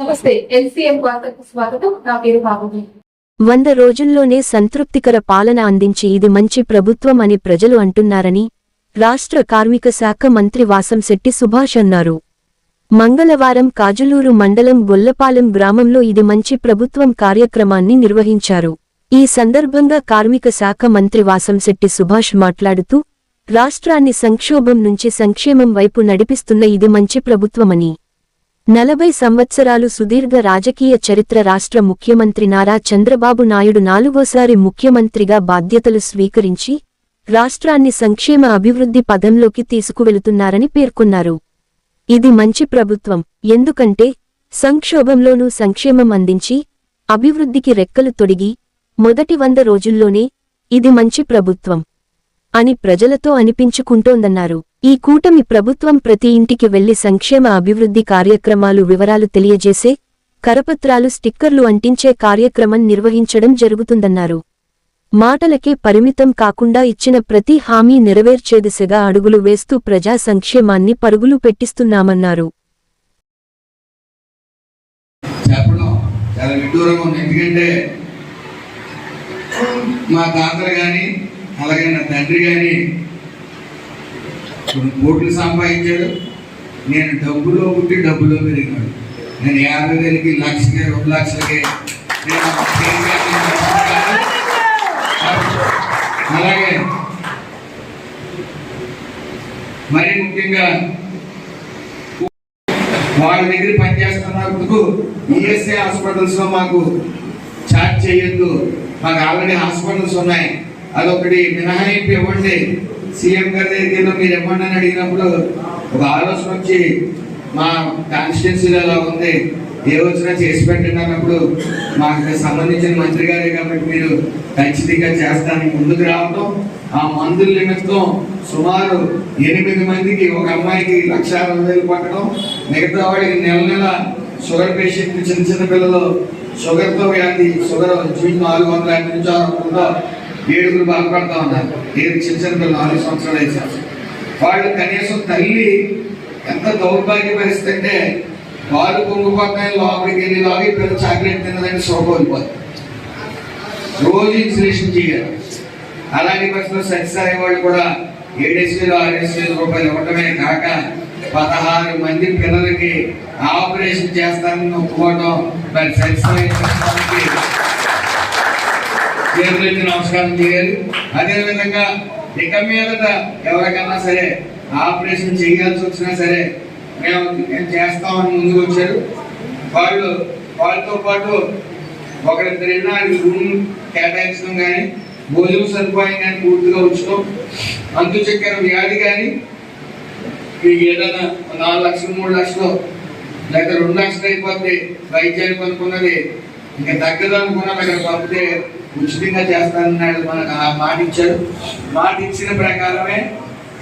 నమస్తే ఎల్సీఎం వార్తకు స్వాగతం. నా పేరు వంద రోజుల్లోనే సంతృప్తికర పాలన అందించి ఇది మంచి ప్రభుత్వం అని ప్రజలు అంటున్నారని రాష్ట్ర కార్మిక శాఖ మంత్రి వాసంశెట్టి సుభాష్ అన్నారు. మంగళవారం కాజులూరు మండలం గొల్లపాలెం గ్రామంలో ఇది మంచి ప్రభుత్వం కార్యక్రమాన్ని నిర్వహించారు. ఈ సందర్భంగా కార్మిక శాఖ మంత్రి వాసంశెట్టి సుభాష్ మాట్లాడుతూ రాష్ట్రాన్ని సంక్షోభం నుంచి సంక్షేమం వైపు నడిపిస్తున్న ఇది మంచి ప్రభుత్వమని నలభై సంవత్సరాలు సుదీర్ఘ రాజకీయ చరిత్ర రాష్ట్ర ముఖ్యమంత్రి నారా చంద్రబాబు నాయుడు నాలుగోసారి ముఖ్యమంత్రిగా బాధ్యతలు స్వీకరించి రాష్ట్రాన్ని సంక్షేమ అభివృద్ధి పదంలోకి తీసుకువెళుతున్నారని పేర్కొన్నారు. ఇది మంచి ప్రభుత్వం ఎందుకంటే సంక్షోభంలోనూ సంక్షేమం అందించి అభివృద్ధికి రెక్కలు తొడిగి మొదటి వంద రోజుల్లోనే ఇది మంచి ప్రభుత్వం అని ప్రజలతో అనిపించుకుంటోందన్నారు. ఈ కూటమి ప్రభుత్వం ప్రతి ఇంటికి వెళ్ళి సంక్షేమ అభివృద్ధి కార్యక్రమాలు వివరాలు తెలియజేసే కరపత్రాలు స్టిక్కర్లు అంటించే కార్యక్రమం నిర్వహించడం జరుగుతుందన్నారు. మాటలకే పరిమితం కాకుండా ఇచ్చిన ప్రతి హామీ నెరవేర్చే దిశగా అడుగులు వేస్తూ ప్రజా సంక్షేమాన్ని పరుగులు పెట్టిస్తున్నామన్నారు. చాలా విడ్డూరంగా ఉంది. ఎందుకంటే మా తాతలు కానీ అలాగే నా తండ్రి కానీ కోట్లు సంపాదించాడు. నేను డబ్బులో పుట్టి డబ్బులో పెరిగినాడు. నేను యాభై వేలకి లక్షకి రెండు లక్షలకి నేను అలాగే మరి ముఖ్యంగా వాళ్ళ దగ్గర పనిచేస్తున్నందుకు ఈఎస్ఐ హాస్పిటల్స్లో మాకు చార్జ్ చేయొద్దు. మాకు ఆల్రెడీ హాస్పిటల్స్ ఉన్నాయి. అదొకటి మినహాయింపు ఇవ్వండి. సీఎం గారి దగ్గర మీరు ఇవ్వండి అని అడిగినప్పుడు ఒక ఆలోచన వచ్చి మా కాన్స్టిట్యున్సీలో ఎలా ఉంది ఏ వచ్చినా చేసి పెట్టండి అన్నప్పుడు మాకు సంబంధించిన మంత్రి గారే కాబట్టి మీరు ఖచ్చితంగా చేస్తానికి ముందుకు రావడం ఆ మందుల నిమిత్తం సుమారు ఎనిమిది మందికి ఒక అమ్మాయికి లక్ష అరవై వేలు పట్టడం మిగతా వాడికి నెల నెల షుగర్ పేషెంట్ చిన్న చిన్న పిల్లలు షుగర్తో వ్యాధి షుగర్ ఇంచుమించు నాలుగు వందల యాభై నుంచి ఆరు వందల ఏడుగురు బాధపడతా. ఉన్నారు ఏడు చిన్న చిన్న పిల్లలు నాలుగు సంవత్సరాలు వేసారు వాళ్ళు కనీసం తల్లి ఎంత దౌర్భాగ్య పరిస్థితి అంటే వాళ్ళు పొంగిపోతున్నాయి లోపలికి వెళ్ళి లాగి పిల్లలు చాక్లెట్ తిన్నదని సోకోలిపోతారు రోజు ఇన్సులేషన్ చేయాలి. అలాంటి పరిస్థితుల్లో సత్యసాయి వాళ్ళు కూడా ఏడేసి వేలు ఆరేసి వేల రూపాయలు ఇవ్వటమే కాక పదహారు మంది పిల్లలకి ఆపరేషన్ చేస్తానని ఒప్పుకోవడం మరి సత్యసాయి సంస్థకి చేతులెత్తి నమస్కారం చేయాలి అదేవిధంగా ఇక మీదట ఎవరికన్నా సరే ఆపరేషన్ చేయాల్సి వచ్చినా సరే మేము మేము చేస్తామని ముందుకు వచ్చారు. వాళ్ళు వాళ్ళతో పాటు ఒకరిద్దరైనా రూమ్ కేటాయించడం కానీ భోజనం సదుపాయం కానీ పూర్తిగా ఉంచడం అంతు చక్కెర వ్యాధి కానీ మీకు ఏదైనా నాలుగు లక్షలు మూడు లక్షలు లేదా రెండు లక్షలు అయిపోతే వైద్యానికి అనుకున్నది ఇంకా తగ్గదు అనుకున్నది అక్కడ పంపితే ఉచితంగా చేస్తానన్నాడు మనకు ఆ మాట ఇచ్చారు. మాట ఇచ్చిన ప్రకారమే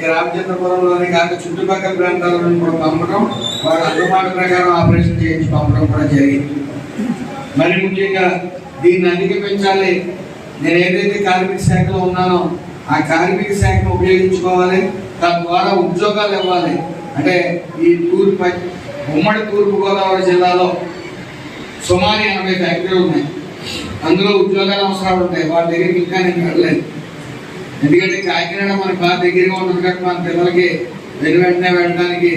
ఈ రామచంద్రపురంలోనే కాక చుట్టుపక్కల ప్రాంతాలను కూడా పంపడం వాడు అందుబాటు ప్రకారం ఆపరేషన్ చేయించి పంపడం కూడా జరిగింది. మరి ముఖ్యంగా దీన్ని అధిగమించాలి నేను ఏదైతే కార్మిక శాఖలో ఉన్నానో ఆ కార్మిక శాఖను ఉపయోగించుకోవాలి. తద్వారా ఉద్యోగాలు ఇవ్వాలి. అంటే ఈ తూర్పు ఉమ్మడి తూర్పు గోదావరి జిల్లాలో సుమారు ఎనభై ఫ్యాక్టరీలు ఉన్నాయి. అందులో ఉద్యోగాలు అవసరాలు ఉంటాయి. వాళ్ళ దగ్గరికి ఇంకా నేను వెళ్ళలేదు. ఎందుకంటే కాకినాడ మనకు బాగా దగ్గరగా ఉంటుంది కాబట్టి మన పిల్లలకి వెను వెంటనే వెళ్ళడానికి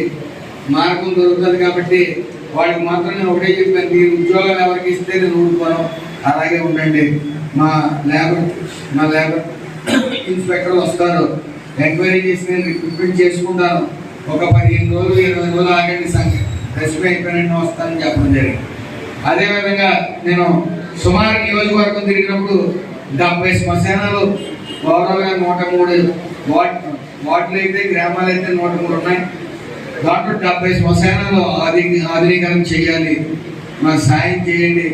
మార్గం దొరుకుతుంది కాబట్టి వాళ్ళకి మాత్రం నేను ఒకటే చెప్పాను మీరు ఉద్యోగాలు ఎవరికి ఇస్తే నేను ఊరుకోను. అలాగే ఉండండి. మా లేబర్ మా లేబర్ ఇన్స్పెక్టర్ వస్తారు. ఎంక్వైరీ చేసి నేను రిక్రూట్మెంట్ చేసుకుంటాను. ఒక పదిహేను రోజులు ఇరవై రోజులు ఆగండి సంగతి రెసిపీ అయిపోయినట్టు వస్తానని చెప్పడం జరిగింది. అదేవిధంగా నేను సుమారు నియోజకవర్గం తిరిగినప్పుడు డెబ్బై శ్మశానాలు గౌరవంగా నూట మూడు వార్డ్ వార్డులు అయితే గ్రామాలు అయితే నూట మూడు ఉన్నాయి. దాంట్లో డెబ్బై శ్మశానాలు ఆధి ఆధునీకరణ చేయాలి. మాకు సాయం చేయండి.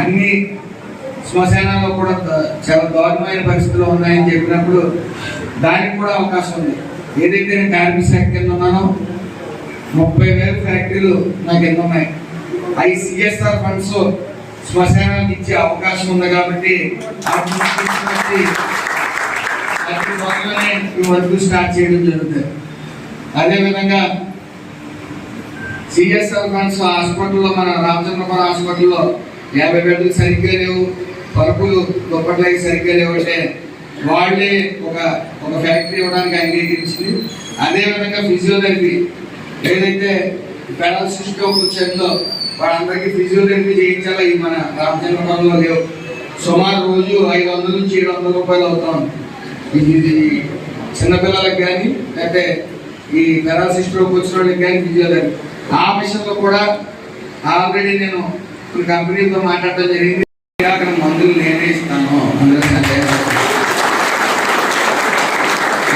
అన్ని శ్మశానాల్లో కూడా చాలా దారుణమైన పరిస్థితులు ఉన్నాయని చెప్పినప్పుడు దానికి కూడా అవకాశం ఉంది. ఏదైతే నేను కార్మిక శాఖ కింద ఉన్నానో ముప్పై వేల ఫ్యాక్టరీలు నాకు ఎన్ని ఉన్నాయి? అవి సిఎస్ఆర్ ఫండ్స్ శ్మశానానికి ఇచ్చే అవకాశం ఉంది కాబట్టి ఆ ఈ వర్క్ స్టార్ట్ చేయడం జరుగుతుంది. అదేవిధంగా సిఎస్ఆర్ ఫండ్స్ హాస్పిటల్లో మన రామచంద్రపురం హాస్పిటల్లో యాభై బెడ్లు సరిగ్గా లేవు. పరుపులు దుప్పట్లకి సరిగ్గా లేవు అంటే వాళ్ళే ఒక ఒక ఫ్యాక్టరీ ఇవ్వడానికి అంగీకరించింది అదేవిధంగా ఫిజియోథెరపీ ఏదైతే పారాలసిస్ స్ట్రోక్ వచ్చిందో వాళ్ళందరికీ ఫిజియోథెరపీ చేయించాలా? ఈ మన రామచంద్రపురంలో లేవు. సుమారు రోజు ఐదు వందల నుంచి ఏడు వందల రూపాయలు అవుతాం ఇది ఇది చిన్నపిల్లలకు కానీ లేకపోతే ఈ పారాలసిస్ స్ట్రోక్ వచ్చిన వాళ్ళకి కానీ ఫిజియోథెరపీ. ఆ మిషన్లో కూడా ఆల్రెడీ నేను కొన్ని కంపెనీలతో మాట్లాడటం జరిగింది. అక్కడ మందులు నేనే ఇస్తాను. అందులో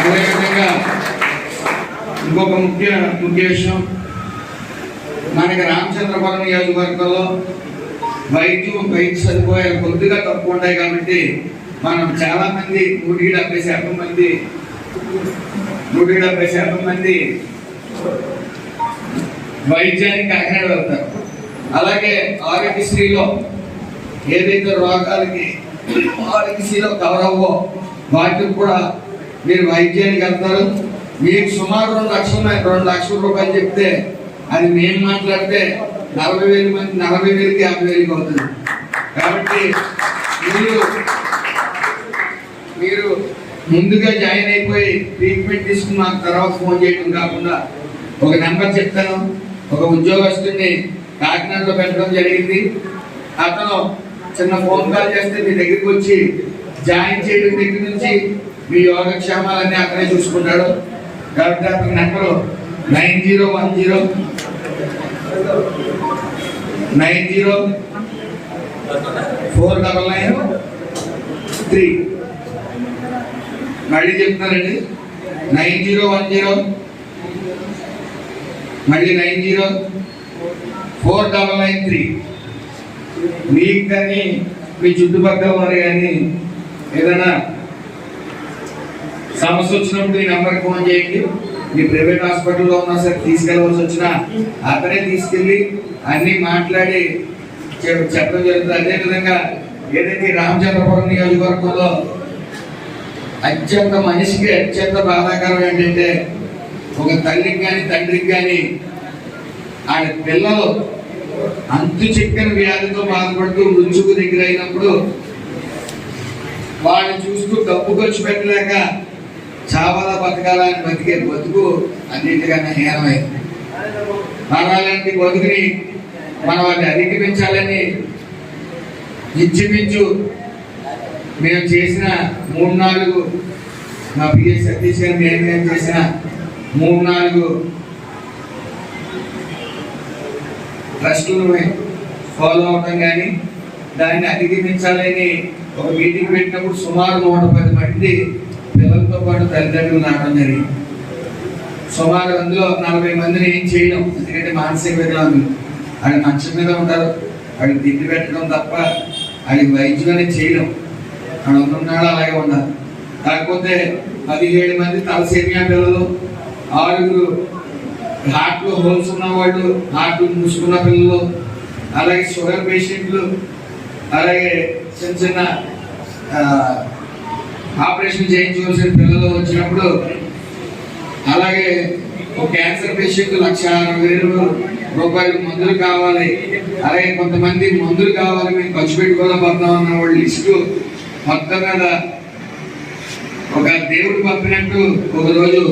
అదేవిధంగా ఇంకొక ముఖ్య ముఖ్య విషయం మనకి రామచంద్రపురం నియోజకవర్గంలో వైద్యం వైద్య సదుపాయాలు కొద్దిగా తక్కువ ఉన్నాయి కాబట్టి మనం చాలా మంది నూటికి డెబ్బై శాతం మంది నూటికి డెబ్బై శాతం మంది వైద్యానికి కాకినాడ వెళ్తారు. అలాగే ఆరోగ్యశ్రీలో ఏదైతే రోగాలకి ఆరోగ్యశ్రీలో కవర్ అవ్వో వాటికి కూడా మీరు వైద్యానికి వెళ్తారు. మీకు సుమారు రెండు లక్షలు రెండు లక్షల రూపాయలు చెప్తే అది మేము మాట్లాడితే నలభై వేల మంది నలభై వేలకి యాభై వేలకి అవుతుంది. కాబట్టి మీరు మీరు ముందుగా జాయిన్ అయిపోయి ట్రీట్మెంట్ తీసుకుని మాకు తర్వాత ఫోన్ చేయడం కాకుండా ఒక నెంబర్ చెప్తాను. ఒక ఉద్యోగస్తుని కాకినాడలో పెట్టడం జరిగింది. అతను చిన్న ఫోన్ కాల్ చేస్తే మీ దగ్గరికి వచ్చి జాయిన్ చేయడం దగ్గర నుంచి మీ యోగక్షేమాలన్నీ అక్కడే చూసుకుంటాడు. కాబట్టి అతని number nine zero one zero. Nine zero. Four double nine. Three. మళ్ళీ చెప్తున్నానండి నైన్ జీరో వన్ జీరో. మళ్ళీ nine zero. Four double nine three. మీకు కానీ మీ చుట్టుపక్కల వారు కానీ ఏదైనా సమస్య వచ్చినప్పుడు ఈ నెంబర్కి ఫోన్ చేయండి. మీ ప్రైవేట్ హాస్పిటల్లో ఉన్నా సరే తీసుకెళ్ళవలసి వచ్చిన అతనే తీసుకెళ్ళి అన్ని మాట్లాడి చెప్పడం జరుగుతుంది. అదేవిధంగా ఏదైతే రామచంద్రపురం నియోజకవర్గంలో అత్యంత మనిషికి అత్యంత బాధాకరం ఏంటంటే ఒక తల్లికి కానీ తండ్రికి కానీ ఆడ పిల్లలు అంతు చిక్కని వ్యాధితో బాధపడుతూ మృత్యుకు దగ్గర అయినప్పుడు వాళ్ళని చూస్తూ డబ్బు ఖర్చు పెట్టలేక చావాల బతకాలని బతికే బతుకు అన్నింటికన్నా హీనమైంది అలాంటి బతుకుని మనం వాటిని అధిగమించాలని ఇంచుమించు మేము చేసిన మూడు నాలుగు మా పిఎస్ సతీష్ గారు నేను చేసిన మూడు నాలుగు ట్రస్టులు ఫాలో అవడం కానీ దాన్ని అధిగమించాలని ఒక మీటింగ్ పెట్టినప్పుడు సుమారు నూట పది మంది పిల్లలతో పాటు తల్లిదండ్రులు రావడం జరిగింది. సుమారు అందులో నలభై మందిని ఏం చేయడం ఎందుకంటే మానసిక వికలాంగులు వాళ్ళు మంచం మీద ఉంటారు. వాళ్ళకి తిండి పెట్టడం తప్ప వాళ్ళకి వైద్యం అనేది చేయడం వాళ్ళు ఉన్నాడు అలాగే ఉన్నారు కాకపోతే పదిహేడు మంది తలసేమియా పిల్లలు ఆరుగురు హార్ట్లో హోల్స్ ఉన్న వాళ్ళు హార్ట్ మూసుకున్న పిల్లలు అలాగే షుగర్ పేషెంట్లు అలాగే చిన్న చిన్న ఆపరేషన్ చేయించవలసిన పిల్లలు వచ్చినప్పుడు అలాగే ఒక క్యాన్సర్ పేషెంట్ లక్ష అరవై వేలు రూపాయలు మందులు కావాలి. అలాగే కొంతమంది మందులు కావాలి మేము ఖర్చు పెట్టుకోలేకపోతున్నాం అన్న వాళ్ళ లిస్టు మొత్తం మీద ఒక దేవుడు పంపినట్టు ఒక రోజు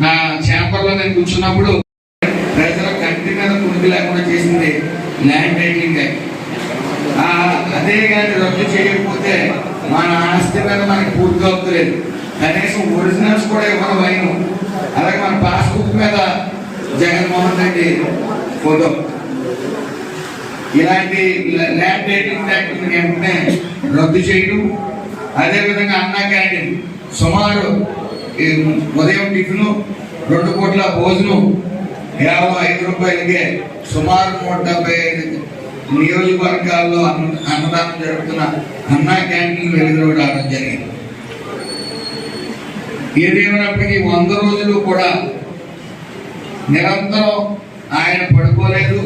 నా చేపల్లో నేను కూర్చున్నప్పుడు ప్రజల కంటి మీద కునికి లేకుండా చేసింది ల్యాండ్ టైటింగ్ అదే కానీ రద్దు చేయకపోతే మన ఆస్తి మీద మనకి పూర్తిగా అవుతలేదు కనీసం ఒరిజినల్స్ కూడా ఇవ్వడం వైన్. అలాగే మన పాస్బుక్ మీద జగన్మోహన్ రెడ్డి ఫోటో. ఇలాంటి ల్యాండ్ డేటింగ్ యాక్ట్ వెంటనే రద్దు చేయడం అదేవిధంగా అన్నా క్యాంటీన్. సుమారు ఉదయం టిఫిన్ రెండు పూట్ల భోజనం. కేవలం ఐదు రూపాయలకే సుమారు నూట డెబ్బై ఐదు నియోజకవర్గాల్లో అన్న అన్నదానం జరుగుతున్న అన్నా క్యాంటీన్ వెలుగురావడం జరిగింది. ఏదేమైనప్పటికీ వంద రోజులు కూడా నిరంతరం ఆయన పడుకోలేదు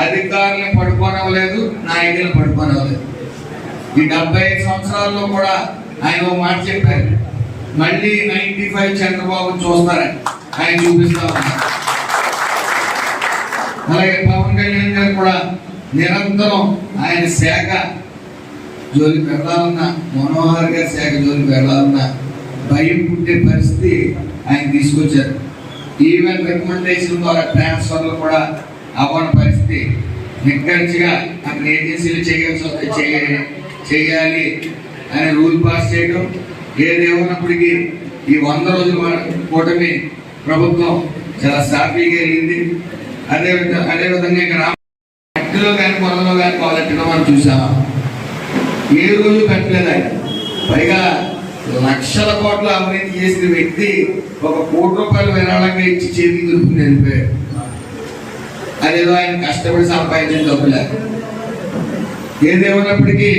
అధికారులను పడుకోనవ్వలేదు నాయకులను పడుకోనవ్వలేదు. ఈ డెబ్బై ఐదు సంవత్సరాల్లో కూడా ఆయన ఒక మాట చెప్పారు. మళ్ళీ నైన్టీ ఫైవ్ చంద్రబాబు చూస్తారని ఆయన చూపిస్తా ఉన్నారు. అలాగే పవన్ కళ్యాణ్ గారు కూడా నిరంతరం ఆయన శాఖ జోలికి వెళ్ళాలన్నా మనోహర్ గారి శాఖ జోలికి వెళ్ళాలన్నా భయం పుట్టే పరిస్థితి ఆయన తీసుకొచ్చారు. ఈవెన్ రికమెండేషన్ ద్వారా ట్రాన్స్ఫర్లు కూడా అవ్వని పరిస్థితి. నిక్కచ్చిగా అక్కడ ఏజెన్సీలు చేయాల్సి చేయాలి అనే రూల్ పాస్ చేయడం ఏది ఈ వంద రోజుల కూటమి ప్రభుత్వం చాలా సాఫీగా వెళ్ళింది. అదేవిధంగా అదేవిధంగా ఇక్కడ మట్టిలో కానీ పొలంలో కానీ పాలెట్టడం మనం చూసాం ఏ రోజు కట్టలేదు ఆయన. పైగా లక్షల కోట్ల అవినీతి చేసిన వ్యక్తి ఒక కోటి రూపాయలు విరాళంగా ఇచ్చి చేతికి దొరుకుతుంది వెళ్ళిపోయాడు అదేదో ఆయన కష్టపడి సంపాదించిన డబ్బులే. ఏదేమన్నప్పటికీ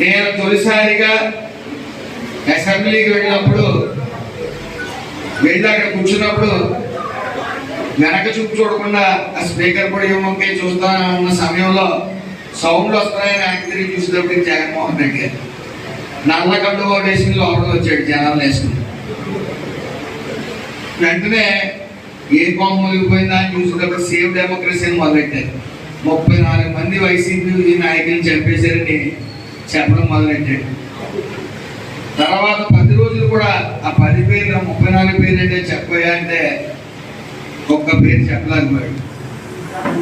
నేను తొలిసారిగా అసెంబ్లీకి వెళ్ళినప్పుడు వెళ్ళి అక్కడ కూర్చున్నప్పుడు వెనక చూపు చూడకుండా ఆ స్పీకర్ కూడా ఇవ్వమంకే చూస్తా ఉన్న సమయంలో సౌండ్ వస్తున్నాయని ఆయన తిరిగి చూసినప్పుడు జగన్మోహన్ రెడ్డి. గారు నల్ల కళ్ళు ఓటేసి లోపలికి వచ్చాడు జనాలు వేసుకుని వెంటనే ఏ కొమ్మ మునిగిపోయిందా అని చూసేటప్పుడు సేవ్ డెమోక్రసీ అని మొదలెట్టారు. ముప్పై నాలుగు మంది వైసీపీ నాయకులు చంపేశారని చెప్పడం మొదలెట్టాడు తర్వాత పది రోజులు కూడా ఆ పది పేర్లు ముప్పై నాలుగు పేర్లు అంటే చెప్పబోయా అంటే ఒక్క పేరు చెప్పలేకపోయాడు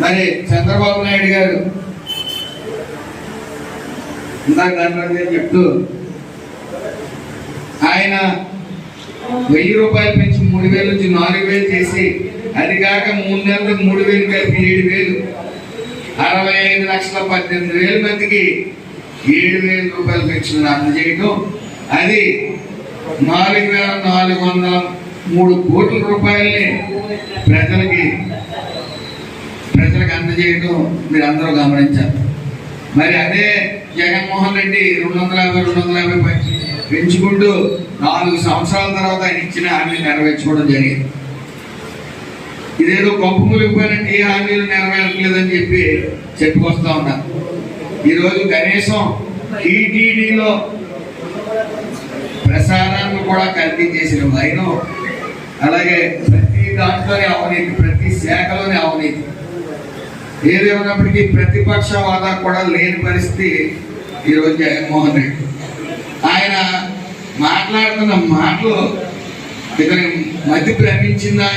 మరి. చంద్రబాబు నాయుడు గారు ఇందాక దాంట్లో చెప్తూ ఆయన వెయ్యి రూపాయలు పెంచి మూడు వేలు నుంచి నాలుగు వేలు చేసి అది కాక మూడు నెలలకు మూడు వేలు కలిపి ఏడు వేలు. అరవై ఐదు లక్షల పద్దెనిమిది వేల మందికి ఏడు వేల రూపాయలు పెన్షన్ అందజేయడం అది నాలుగు వేల నాలుగు వందల మూడు కోట్ల రూపాయల్ని ప్రజలకి ప్రజలకు అందజేయడం మీరు అందరూ గమనించారు మరి అదే జగన్మోహన్ రెడ్డి రెండు వందల యాభై రెండు వందల యాభై పెంచి- పెంచుకుంటూ నాలుగు సంవత్సరాల తర్వాత ఆయన ఇచ్చిన హామీలు నెరవేర్చుకోవడం జరిగింది. ఇదేదో గొప్ప ములిగిపోయినట్టు ఏ హామీలు నెరవేరట్లేదని చెప్పి చెప్పుకొస్తా ఉన్నారు ఈరోజు కనీసం టీటీడీలో ప్రసారాన్ని కూడా కల్పించేసిన వైనం అలాగే ప్రతి దాంట్లోనే అవినీతి ప్రతి శాఖలోనే అవినీతి. ఏదేమన్నప్పటికీ ప్రతిపక్ష వాదా కూడా లేని పరిస్థితి ఈరోజు జగన్మోహన్ రెడ్డి. ఆయన మాట్లాడుతున్న మాటలు ఇతని మతి భ్రమించిందా